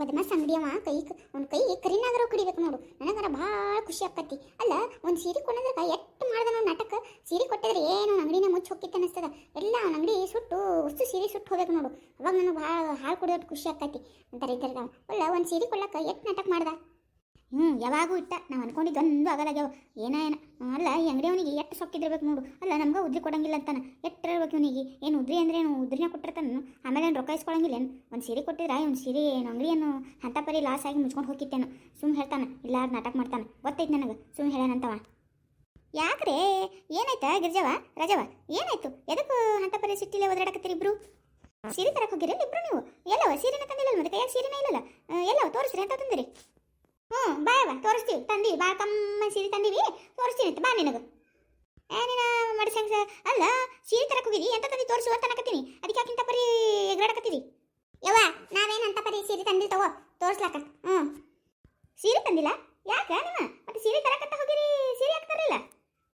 ಬದಮಾಸ್ ಅಂಗಡಿಯವ ಕೈ ಅವ್ನ ಕೈ ಕರಿನಾಗರ ಕಡಿಬೇಕು ನೋಡು. ನನಗರ ಭಾಳ ಖುಷಿ ಆಕತಿ. ಅಲ್ಲ, ಒಂದು ಸೀರೆ ಕೊಡೋದ್ರಾಗ ಎಷ್ಟು ಮಾಡ್ದ ನಾವು ನಾಟಕ? ಸೀರೆ ಕೊಟ್ಟಿದ್ರೆ ಏನು ಅಂಗಡಿನ ಮುಚ್ಚಿ ಹೋಗಿತ್ತು ಅನಿಸ್ತದ ಎಲ್ಲ ಅಂಗಡಿ ಸುಟ್ಟು, ವಸ್ತು ಸೀರೆ ಸುಟ್ಟು ಹೋಗ್ಬೇಕು ನೋಡು. ಅವಾಗ ನನಗೆ ಭಾಳ ಹಾಲು ಕುಡಿಯೋದು ಖುಷಿ ಆಕತಿ. ಅಂತಾರೆ ಇದ್ರಾಗ ಅಲ್ಲ, ಒಂದು ಸೀರೆ ಕೊಡ್ಲಕ್ಕ ಎಷ್ಟು ನಾಟಕ ಮಾಡ್ದ? ಹ್ಞೂ ಯಾವಾಗೂ ಇಟ್ಟ. ನಾವು ಅನ್ಕೊಂಡಿದ್ದು ಒಂದು ಆಗಲಾಗ್ಯಾವ ಏನ ಏನ. ಅಲ್ಲ, ಈ ಅಂಗಡಿ ಅವನಿಗೆ ಎಷ್ಟು ಸೊಕ್ಕಿದಿರ್ಬೇಕು ನೋಡು. ಅಲ್ಲ, ನಮ್ಗೆ ಉದ್ರಿ ಕೊಡಂಗಿಲ್ಲ ಅಂತಾನೆ. ಎಷ್ಟು ಇರ್ಬೇಕು ಇವನಿಗೆ? ಏನು ಉದ್ರಿ ಅಂದ್ರೆ ಏನು ಉದ್ರಿನ ಕೊಟ್ಟಿರ್ತಾನು ಆಮೇಲೆ ಏನು ರೊಕ್ಕ ಇಸ್ಕೊಳಂಗಿಲ್ಲ ಏನು? ಒಂದು ಸೀರೆ ಕೊಟ್ಟಿದ್ರೆ, ಒಂದು ಸೀರೆ, ಏನು ಅಂಗಡಿಯನ್ನು ಅಂತ ಪರಿ ಲಾಸ್ ಆಗಿ ಮುಚ್ಕೊಂಡು ಹೋಗಿತ್ತೇನು. ಸುಮ್ಮನೆ ಹೇಳ್ತಾನೆ ಇಲ್ಲ ನಾಟಕ ಮಾಡ್ತಾನೆ. ಗೊತ್ತೈತೆ ನನಗೆ? ಸುಮ್ಮನೆ ಹೇಳಾನಂತವ ಯಾಕ್ರೆ? ಏನಾಯ್ತ, ಗಿರ್ಜವ, ರಜವ? ಏನಾಯ್ತು? ಎದಕ್ಕೆ ಅಂತ ಪರಿ ಸಿಟ್ಟಿಲೆ ಒದರಾಡಕತ್ತೀರಿ ಇಬ್ರು? ಸೀರೆ ತರಕ್ಕೆ ಹೋಗಿರಲ್ಲ ಇಬ್ರು ನೀವು? ಎಲ್ಲವ? ಸೀರೆನ ತಂದಿಲ್ಲ ಮತ್ತೆ? ಕೈಯಾಗ ಸೀರೆನೇ ಇಲ್ಲಲ್ಲ? ಎಲ್ಲವ? ತೋರಿಸ್ರಿ ಅಂತ ತಂದಿರಿ. ಹ್ಞೂ ಬಾ ತೋರಿಸ್ತೀವಿ. ತಂದಿ ಭಾಳ ಕಮ್ಮ ಸೀರೆ ತಂದೀವಿ. ತೋರಿಸ್ತೀನಿ ಅಂತ, ಬಾ ನಿನಗೆ. ಏ, ನೀನು ಮಡಸಂಗ ಅಲ್ಲ, ಸೀರೆ ತರಕ್ಕೆ ಹೋಗಿದಿ ಎಂತ ತಂದಿ? ತೋರಿಸು ಅಂತ ಅನ್ನಕತ್ತೀನಿ ಅದಕ್ಕೆ ಯಾಕಿಂತ ಪರಿ ಎಗರಾಡಕತ್ತೀರಿ ಯವ್ವ, ನಾವೇನು ಅಂತ ಪರಿ ಸೀರೆ ತಂದಿಲ್ಲ ತಗೋ. ತೋರಿಸ್ಲಾಕ ಹ್ಞೂ ಸೀರೆ ತಂದಿಲ್ಲ? ಯಾಕೆ ನಿಮ್ಮ ಮತ್ತೆ ಸೀರೆ ತರಕಂತ ಹೋಗಿರಿ, ಸೀರೆ ಯಾಕೆ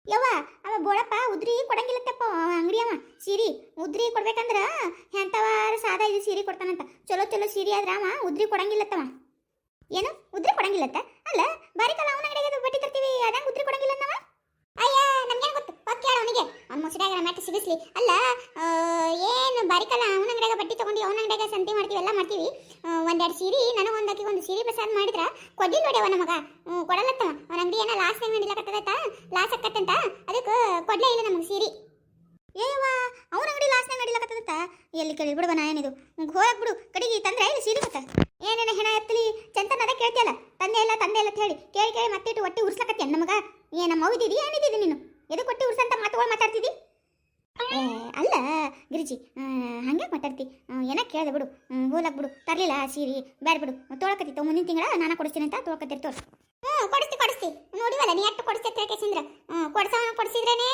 ಯವ್ವ, ಅವ ಬೋಳಪ್ಪ ಉದ್ರಿ ಕೊಡಂಗಿಲ್ಲತ್ತಪ್ಪ ಅಂಗಡಿ ಅವ. ಸೀರೆ, ಉದ್ರಿ ಕೊಡ್ಬೇಕಂದ್ರ ಎಂತವಾರ ಸಾದಾ ಇದು ಸೀರೆ ಕೊಡ್ತಾನಂತ. ಚಲೋ ಚಲೋ ಸೀರೆ ಆದ್ರ ಅವ ಉದ್ರಿ ಉದ್ರಿ ಅಲ್ಲ ಬಾರಿಕಲ್ಲ ಅವನ ಕಡೆಗೆ ಬಟ್ಟಿ ತರ್ತೀವಿ ಅದಂಗ ಉತ್ತರ ಕೊಡಂಗಿಲ್ಲ ನಾವ ಅಯ್ಯ ನಮ್ಗೇನು ಗೊತ್ತು? ಹೋಗಿ ಕೇಳ ಅವನಿಗೆ. ಅವ್ನ ಮುಸುಡಾಗ ಮ್ಯಾಟ್ ಸಿಗಿಸ್ಲಿ. ಅಲ್ಲ ಏನು ಬಾರಿಕಲ್ಲ ಅವನ ಅಂಗಡಿಯಾಗ ಬಟ್ಟಿ ತಗೊಂಡು ಅವನ ಅಂಗಡಿಯಾಗ ಸಂತೆ ಮಾಡ್ತೀವಿ ಎಲ್ಲ ಮಾಡ್ತೀವಿ. ಒಂದೆರಡು ಸೀರೆ ನನಗೆ ಒಂದಕ್ಕೆ ಒಂದು ಸೀರೆ ಪ್ರಸಾದ ಮಾಡಿದ್ರ ಕೊಡ್ಲಿಲ್ಲ ನೋಡ್ಯವ ನಮಗ. ಹ್ಮ್, ಕೊಡಲತ್ತವ ಅವನ ಅಂಗಡಿ ಏನೋ ಲಾಸ್ ಮಾಡಿಲ್ಲಕತ್ತದತ್ತ ಲಾಸ್ ಆಕತ್ತಂತ ಅದಕ್ಕೆ ಕೊಡ್ಲೇ ಇಲ್ಲ ನಮಗೆ ಸೀರೆ. ಏವ ಅವನ ಅಂಗಡಿ ಲಾಸ್ನಾಗ ನಡಿಲಕತ್ತದತ್ತ ಎಲ್ಲಿ ಕೇಳಿ ಬಿಡುವ ನಾ ಏನಿದು? ಹೋಗಕ್ ಬಿಡು. ಕಡೆಗೆ ತಂದ್ರೆ ಇಲ್ಲಿ ಸೀರೆ ಮತ್ತ ಏನೇನ ಹೆಣ ಎತ್ತಲಿ? ಚಂತನ ಅದ ಕೇಳ್ತಿಯಲ್ಲ? ತಂದೆ ಇಲ್ಲ ತಂದೆ ಇಲ್ಲ ಹೇಳಿ ಕೇಳಿ ಕೇಳಿ ಮತ್ತೆ ಇಟ್ಟು ಹೊಟ್ಟೆ ಉರ್ಸ್ಲಕತ್ತೀಯ ನಮಗ ಏ, ನಮ್ಮ ಮೌದಿದಿ ಏನಿದ್ದೀರಿ ನೀನು? ಎದು ಉರ್ಸ ಉರ್ಸಂತ ಮಾತುಗಳು ಮಾತಾಡ್ತಿದಿ? ಏ, ಅಲ್ಲ ಗಿರಿಜಿ ಹಂಗೆ ಮಾತಾಡ್ತಿ? ಏನಕ್ಕೆ ಕೇಳ್ದೆ ಬಿಡು. ಹೋಲಕ್ ಬಿಡು. ತರ್ಲಿಲ್ಲ ಸೀರೆ ಬೇಡ. ಬಿಡು ತೊಳಕತ್ತಿತ್ತು ಮುಂದಿನ ತಿಂಗಳ ನಾನು ಕೊಡಿಸ್ತೀನಿ ಅಂತ ತೊಳ್ಕತ್ತಿರ್ ತೋರ್ಸು. ಹ್ಞೂ ಕೊಡಿಸ್ತಿ ಕೊಡಿಸ್ತಿ. ನೋಡಿವಲ್ಲ, ನೀ ಎಷ್ಟು ಕೊಡಿಸ್ತಿ ಅಂತ ಕೇಸಿಂದ್ರ. ಕೊಡ್ಸವನ ಕೊಡಿಸಿದ್ರೇನೆ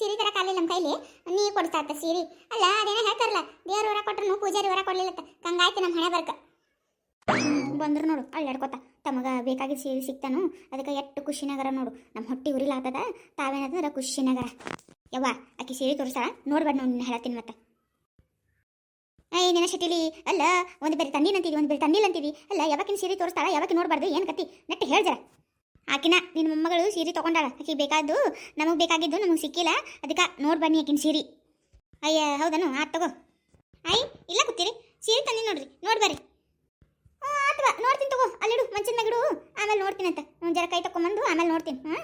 ಸೀರೆ ತರಕ ಕಾಲಿಲ್ಲ ನಮ್ಮ ಕೈಲಿ. ನೀ ಕೊಡಿಸ್ತಾ ಇತ್ತ ಸೀರೆ. ಅಲ್ಲ, ಅದೇನೋ ಹೇಳ್ತಾರಲ್ಲ, ದೇವ್ರ ವರ ಕೊಟ್ರು ಪೂಜಾರಿ ಹೊರ ಕೊಡಲಿಲ್ಲ ಹಂಗಾಯ್ತು ನಮ್ಮ ಹಣೆ ಬರ್ಕ ಬಂದ್ರು ನೋಡು ಅಳ್ಳಾಡ್ಕೊತ ತಮಗ ಬೇಕಾಗಿ ಸೀರೆ ಸಿಕ್ತಾನು, ಅದಕ್ಕೆ ಎಷ್ಟು ಖುಷಿನಾಗರ ನೋಡು. ನಮ್ಮ ಹೊಟ್ಟಿ ಉರಿಲಾತದ, ತಾವೇನಂದ್ರೆ ಖುಷಿನಾಗರ ಯವ್ವ, ಆಕೆ ಸೀರೆ ತೋರಿಸಾಳ ನೋಡ್ಬೇಡ ನೋಡಿ ಹೇಳತ್ತೀನಿ ಮತ್ತೆ. ಏಯ್, ನಿನ್ನ ಶಟಿಲಿ ಅಲ್ಲ, ಒಂದು ಬೇರೆ ಅಂತೀವಿ, ಒಂದು ಬೇರೆ ತಂದಿಲ್ಲ ಅಂತೀವಿ. ಅಲ್ಲ, ಯಾವಾಗಿನ ಸೀರೆ ತೋರಿಸ್ತಾಳ ಯಾವಾಗ ನೋಡ್ಬಾರ್ದು, ಏನು ಕತ್ತಿ ನೆಟ್ಟು ಹೇಳ್ಜರ ಆಕಿನ ನಿನ್ನ ಮೊಮ್ಮಗಳು ಸೀರೆ ತಗೊಂಡಾಳ ಆಕೆ ಬೇಕಾದ್ದು, ನಮಗೆ ಬೇಕಾಗಿದ್ದು ನಮಗೆ ಸಿಕ್ಕಿಲ್ಲ, ಅದಕ್ಕೆ ನೋಡಿ ಬನ್ನಿ ಆಕಿನ ಸೀರೆ. ಅಯ್ಯ, ಹೌದನು? ಆ ತಗೋ. ಐ ಇಲ್ಲ ಕೂತೀರಿ ಸೀರೆ ತಂದಿ ನೋಡ್ರಿ, ನೋಡಿ ನೋಡ್ತೀನಿ ತಗೋ. ಅಲ್ಲಿಡು ಮಂಚದ ಮ್ಯಾಗಿಡು ಆಮೇಲೆ ನೋಡ್ತೀನಿ ಅಂತ. ಜರ ಕೈ ತಕೊಂಬಂದು ಆಮೇಲೆ ನೋಡ್ತೀನಿ. ಹ್ಞೂ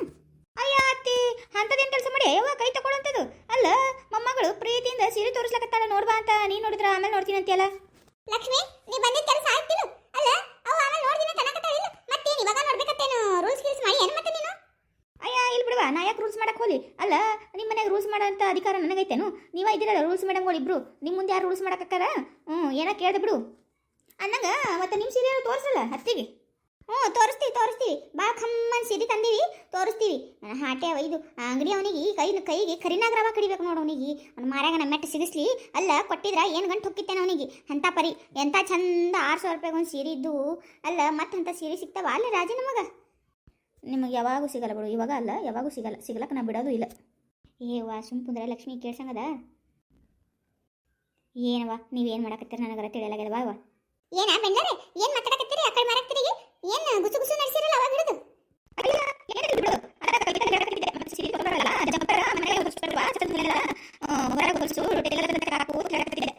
ಅಯ್ಯ ಅತ್ತಿ, ಅಂಥದ್ದೇನು ಕೆಲಸ ಮಾಡಿ? ಅಯ್ಯವ್ವ ಕೈ ತಗೊಳ್ಳೋಂಥದ್ದು ಅಲ್ಲ, ಮೊಮ್ಮಗಳು ಪ್ರೀತಿಯಿಂದ ಸೀರೆ ತೋರಿಸ್ಲಕತ್ತಾಳ ನೋಡ್ಬಾ ಅಂತ. ನೀನು ನೋಡಿದ್ರ ಆಮೇಲೆ ನೋಡ್ತೀನಿ ಅಂತೀಯಲ್ಲ. ಲಕ್ಷ್ಮಿ, ನೀ ಬಂದಿದ್ದ ಕೆಲಸ ಆಯ್ತಿಲ್ಲ ಅಲ್ಲ, ಅವ ಆಮೇಲೆ ನೋಡ್ತೀನಿ ಅಂತ ಅನ್ನಕತ್ತಾಳಿಲ್ಲ ಮತ್ತೆ ಇವಾಗ ನೋಡ್ಬೇಕತ್ತೇನು? ರೂಲ್ಸ್ ಗೀಲ್ಸ್ ಮಾಡಿ ಏನು ಮತ್ತೆ ನೀನು? ಅಯ್ಯ ಇಲ್ಲಿ ಬಿಡುವ. ನಾ ಯಾಕೆ ರೂಲ್ಸ್ ಮಾಡಕ್ಕೆ ಹೋಲಿ? ಅಲ್ಲ ನಿಮ್ಮ ಮನೆಗೆ ರೂಲ್ಸ್ ಮಾಡೋಂಥ ಅಧಿಕಾರ ನನಗೈತೇನು? ನೀವ ಇದ್ದೀರಲ್ಲ ರೂಲ್ಸ್ ಮೇಡಮ್ಗಳು ಇಬ್ರು ನಿಮ್ಮ ಮುಂದೆ ಯಾರು ರೂಲ್ಸ್ ಮಾಡಕ್ಕಾರ ಹ್ಞೂ ಏನೋ ಕೇಳ್ದೆ ಬಿಡು. ಅನ್ನಂಗ ಮತ್ತೆ ನಿಮ್ಮ ಸೀರೆ ತೋರಿಸಲ್ಲ? ಹತ್ತಿಗೆ. ಹ್ಞೂ, ತೋರಿಸ್ತೀವಿ ತೋರಿಸ್ತೀವಿ. ಬಾ ಖಮ್ಮನ್ ಸೀರೆ ತಂದೀವಿ ತೋರಿಸ್ತೀವಿ. ಹಾಟೆ ಇದು ಅಂಗಡಿ ಅವನಿಗೆ ಕೈ ಕೈಗೆ ಕರಿನಾಗ ಕಡಿಬೇಕು ನೋಡು ಅವನಿಗೆ. ಅವ್ನು ಮಾರಾಗ ನಮ್ಮ ಮೆಟ್ಟ ಸಿಗಿಸ್ಲಿ. ಅಲ್ಲ, ಕೊಟ್ಟಿದ್ರೆ ಏನು ಗಂಟು ಹೊಕ್ಕಿತ್ತೇನೆ ಅವನಿಗೆ? ಅಂಥ ಪರಿ ಎಂಥ ಚಂದ ಆರು ಸಾವಿರ ರೂಪಾಯಿಗೆ ಒಂದು ಸೀರೆ ಇದ್ದು. ಅಲ್ಲ ಮತ್ತೆ ಅಂಥ ಸೀರೆ ಸಿಗ್ತಾವ? ಅಲ್ಲ ರಾಜಿ ನಮಗೆ ನಿಮಗೆ ಯಾವಾಗೂ ಸಿಗಲ್ಲ ಬಿಡು. ಇವಾಗ ಅಲ್ಲ, ಯಾವಾಗೂ ಸಿಗಲ್ಲ. ಸಿಗಲಕ್ಕೆ ನಾ ಬಿಡೋದು ಇಲ್ಲ. ಏ, ವಾ, ಸುಮ್ ಕುಂದ್ರೆ ಲಕ್ಷ್ಮಿ ಕೇಳ್ಸಂಗದ? ಏನವ ನೀವೇನು ಮಾಡಕತ್ತೀರ? ನನಗರ ತಿಳಿಯಲಾಗ್ಯದ ಬಾ ಏನ ಬೆಂಗಳೂರು ಏನ್ ಮಾತಾಡಕತ್ತೀರಿ ಆ ಕಡೆ ಮಾರಾಕ್ತೀರಿ ಏನ್ ಗುಸು ಗುಸು ನಡೆಸಿರಲ್ಲ ಅವಾಗ ಹಿಡಿದು ಲಕ್ಷ್ಮಿ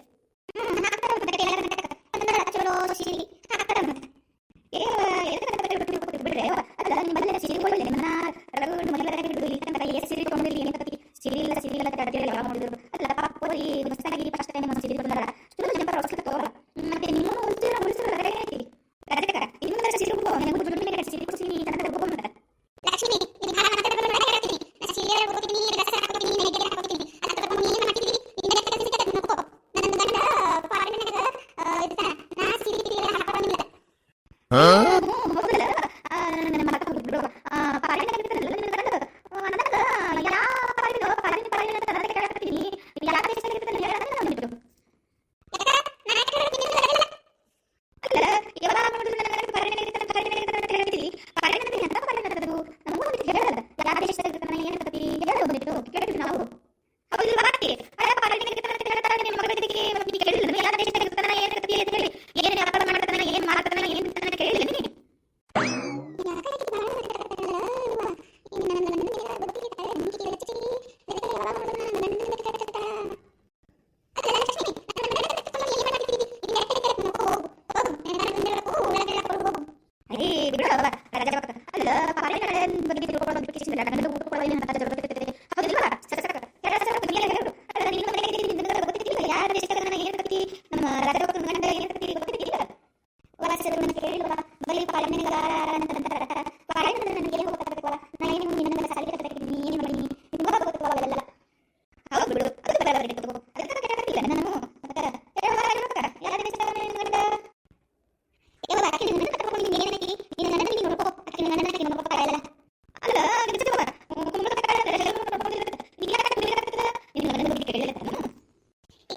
ಹೇಳಕತ್ತೀನಿ ಯಾಕೆ ಇಷ್ಟ ಆಗಿರ್ತದೆ ಹೇಳ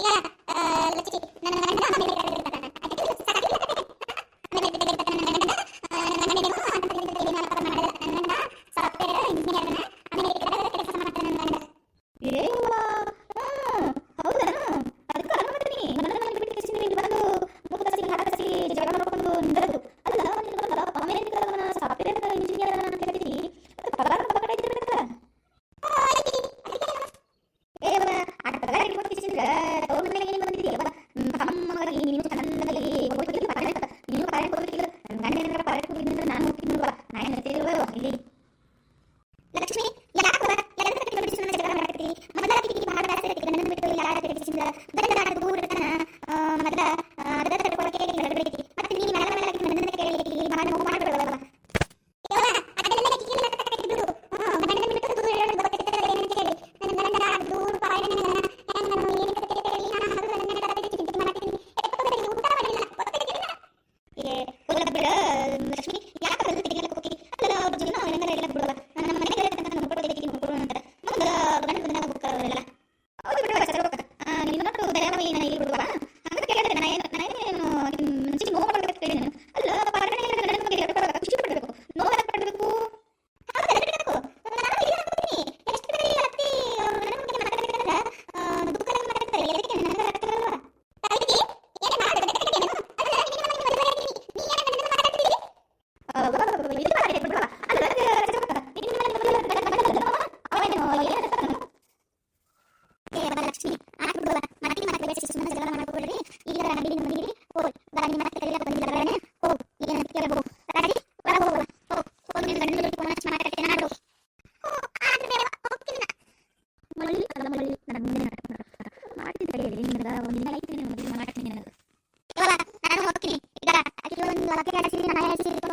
ಲಕ್ಷ್ಮಿ ಮೊದಲ ಅದಕ್ಕೆ ಒಂದು ಲಕ್ಕೆ